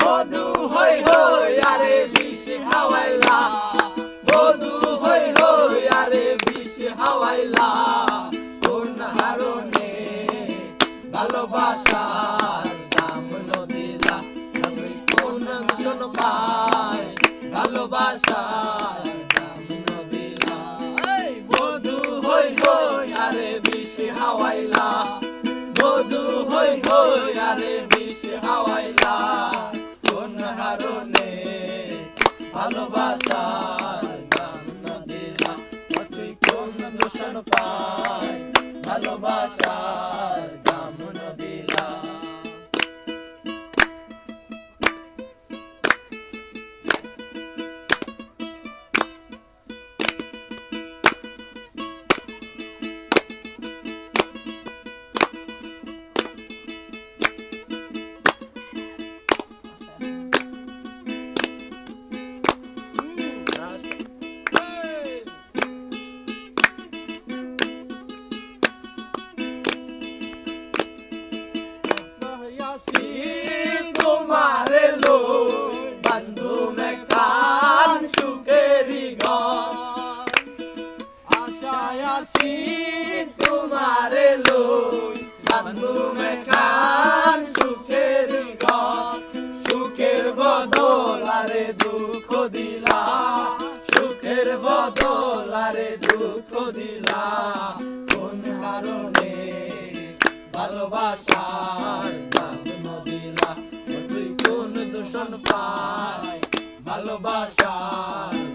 মধু হই হই, আরে বিষ খাওয়াইলা। মধু হই হই, আরে বিষ হাওয়াইলা কোন হারণে ভালোবাসার দাম নদিলা? তুমি কোন শোন পাই ভালোবাসার দাম নদিলা? মধু হই হাওয়াইলা মধু হই হই, আরে কোন ভালোবাসার দাম দিলা তুই কোন দোষণ পায় ভালোবাসার দুঃখ দিলা, সুখের বদল, আরে দুঃখ দিলা। কোন কারণে ভালোবাসার দাম দিলা? তুই কোন দূষণ পায় ভালোবাসার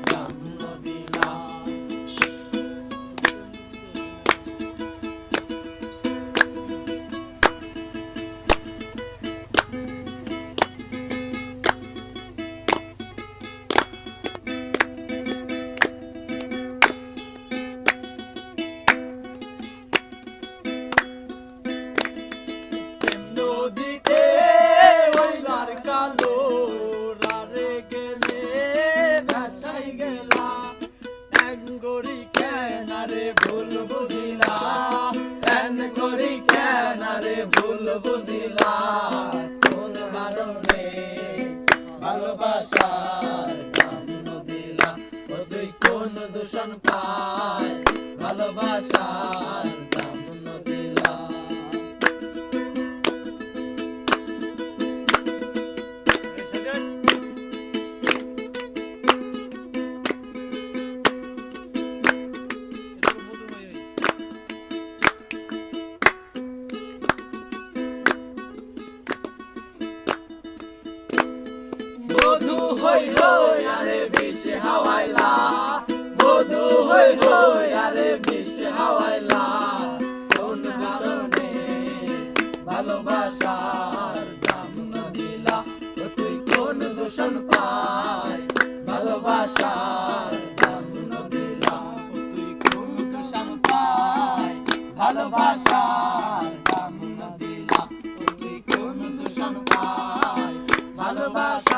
ভুল বুঝিলা কোন কারণে? ভালোবাসার দাম নদিলা ও তুই কোন দূষণ পায়? ভালোবাসার ভালোবাসার দাম দিলা তুই কোন দূষণ পায়? ভালোবাসা